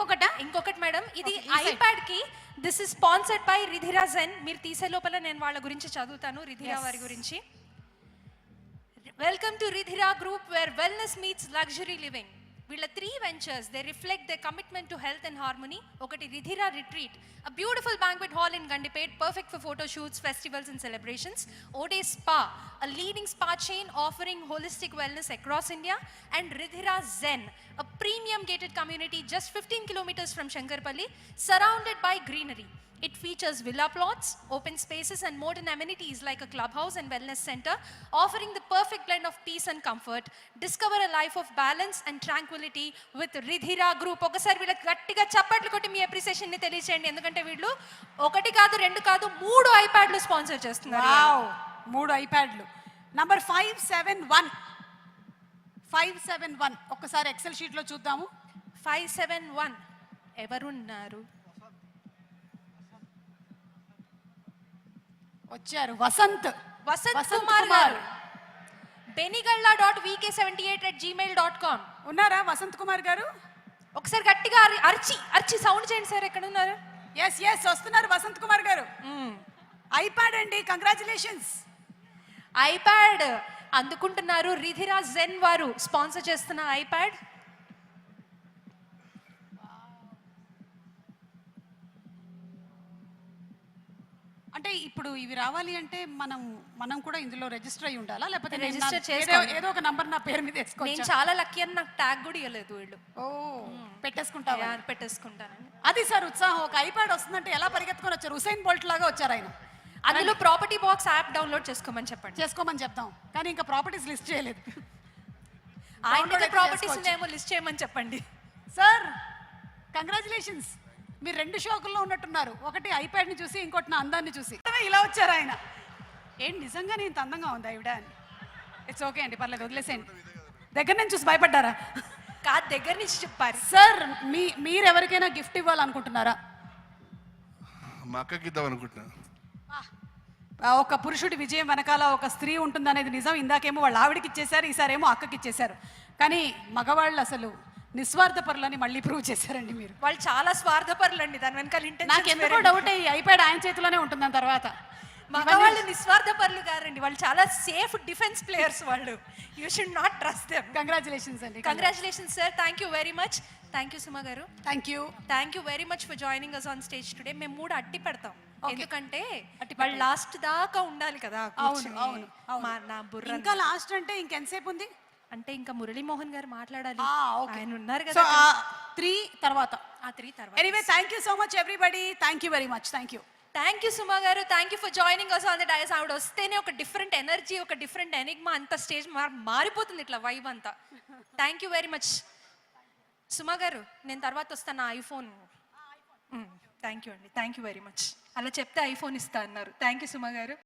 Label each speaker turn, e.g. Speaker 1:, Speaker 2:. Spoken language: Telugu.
Speaker 1: ఇంకొకట
Speaker 2: ఇంకొకటి మేడం. ఇది. ఐప్యాడ్కి this is sponsored by Ridhira Zen మీరు తీసే లోపల నేను వాళ్ళ గురించి చదువుతాను రిధిరా. వారి గురించి. Welcome to Ridhira group where wellness meets luxury living వీళ్ళ three ventures they reflect the commitment to health and harmony ఒకటి Ridhira retreat a beautiful banquet hall in Gandipet perfect for photo shoots festivals and celebrations Ode spa a leading spa chain offering holistic wellness across India, and Ridhira Zen, a premium gated community just 15 kilometers from Shankarpalli, surrounded by greenery. It features villa plots, open spaces, and modern amenities like a clubhouse and wellness center, offering the perfect blend of peace and comfort. Discover a life of balance and tranquility with Ridhira Group. ఒకసారి వీళ్ళకి గట్టిగా చప్పట్లు కొట్టి మీ అప్రిసియేషన్ని తెలియచేయండి ఎందుకంటే వీళ్ళు ఒకటి కాదు రెండు కాదు మూడు ఐప్యాడ్లు స్పాన్సర్ చేస్తున్నారు
Speaker 1: వావ్ మూడు ఐప్యాడ్లు number five seven one five seven one. ఒక్కసారి ఎక్సెల్ షీట్లో చూద్దాము.
Speaker 2: Five seven one. ఎవరున్నారు?
Speaker 1: వచ్చారు వసంత్.
Speaker 2: వసంత్ కుమార్ గారు. Benigalla dot VK seventy eight at Gmail dot com
Speaker 1: ఉన్నారా వసంత్ కుమార్ గారు?
Speaker 2: ఒకసారి గట్టిగా అరి- అరిచి అరిచి సౌండ్ చేయండి సార్ ఎక్కడ ఉన్నారు
Speaker 1: ఎస్ ఎస్ వస్తున్నారు వసంత్ కుమార్ గారు. ఐప్యాడ్ అండి కంగ్రాచులేషన్స్
Speaker 2: ఐప్యాడ్. అందుకుంటున్నారు. రిధిరా జెన్ వారు స్పాన్సర్ చేస్తున్న ఐప్యాడ్.
Speaker 1: అంటే ఇప్పుడు ఇవి రావాలి అంటే మనం మనం కూడా ఇందులో రిజిస్టర్ అయి ఉండాలా? లేకపోతే నా-
Speaker 2: చేసుకోండి.
Speaker 1: ఏదో- ఒక నంబర్ నా పేరు మీద
Speaker 2: నేను చాలా లక్కీ అని నాకు ట్యాగ్ కూడా ఇవ్వలేదు వీళ్ళు.
Speaker 1: ఓ పెట్టేసుకుంటావా?
Speaker 2: యా, పెట్టేసుకుంటానని
Speaker 1: అది సార్ ఉత్సాహం. ఒక ఐప్యాడ్ వస్తుందంటే ఎలా పరిగెత్తుకొని వచ్చారు? హుసైన్ బోల్ట్ లాగా వచ్చారు ఆయన.
Speaker 2: అందులో ప్రాపర్టీ బాక్స్ యాప్ డౌన్లోడ్ చేసుకోమని చెప్పండి.
Speaker 1: చేసుకోమని చెప్దాం కానీ ఇంకా ప్రాపర్టీస్ లిస్ట్ చేయలేదు.
Speaker 2: ఆయన ప్రాపర్టీస్. ఉన్నాయేమో లిస్ట్ చేయమని చెప్పండి.
Speaker 1: సార్ కంగ్రాచులేషన్స్ మీరు రెండు షోకుల్లో ఉన్నట్టున్నారు. ఒకటి ఐప్యాడ్ని చూసి ఇంకోటి నా అందాన్ని చూసి. ఇలా వచ్చారు ఆయన. ఏంటి నిజంగానే ఇంత అందంగా ఉంది ఆవిడ అని? ఇట్స్ ఓకే అండి పర్లేదు వదిలేసేయండి. దగ్గర నుంచి చూసి భయపడ్డారా?
Speaker 2: కాదు దగ్గర నుంచి చెప్పారు
Speaker 1: సార్ మీ మీరు ఎవరికైనా గిఫ్ట్ ఇవ్వాలనుకుంటున్నారా?
Speaker 3: మా అక్కకి ఇద్దాం అనుకుంటున్నాను
Speaker 1: ఒక పురుషుడి విజయం వెనకాల ఒక స్త్రీ ఉంటుందనేది నిజం. ఇందాకేమో వాళ్ళ ఆవిడకి ఇచ్చేశారు ఈసారేమో అక్కకి ఇచ్చేశారు. కానీ మగవాళ్ళు అసలు నిస్వార్థపరులని మళ్ళీ ప్రూవ్ చేశారండి మీరు.
Speaker 2: వాళ్ళు చాలా స్వార్థపరులండి దాని వెనకాల
Speaker 1: నాకు ఎందుకో డౌట్ ఈ ఐప్యాడ్ ఆయన చేతిలోనే ఉంటుంది దాని తర్వాత.
Speaker 2: మగవాళ్ళు నిస్వార్థపరులు కారండి. వాళ్ళు చాలా సేఫ్ డిఫెన్స్ ప్లేయర్స్ వాళ్ళు. You should not trust them
Speaker 1: congratulations అండి.
Speaker 2: Congratulations sir thank you very much thank you Suma గారు.
Speaker 1: Thank you
Speaker 2: thank you very much for joining us on stage today మేము మూడు అట్టి పెడతాం. ఎందుకంటే వాళ్ళు లాస్ట్ దాకా ఉండాలి కదా
Speaker 1: అవును. అవును.
Speaker 2: మా నా బుర్ర
Speaker 1: ఇంకా లాస్ట్ అంటే ఇంకెంతసేపు ఉంది?
Speaker 2: అంటే ఇంకా మురళీమోహన్ గారు మాట్లాడాలి. ఆయన ఉన్నారు కదా
Speaker 1: త్రీ తర్వాత.
Speaker 2: ఆ త్రీ తర్వాత.
Speaker 1: Anyway thank you so much everybody thank you very much thank you
Speaker 2: thank you Suma గారు. Thank you for joining us on the dais ఆవిడ వస్తేనే ఒక డిఫరెంట్ ఎనర్జీ ఒక డిఫరెంట్ ఎనిగ్మా అంత స్టేజ్ మారిపోతుంది ఇట్లా వైబ్ అంతా. Thank you very much Suma గారు నేను తర్వాత వస్తాను ఐఫోన్ థ్యాంక్ యూ అండి. థ్యాంక్ యూ వెరీ మచ్ అలా చెప్తే ఐఫోన్ ఇస్తా అన్నారు. థ్యాంక్ యూ సుమ గారు.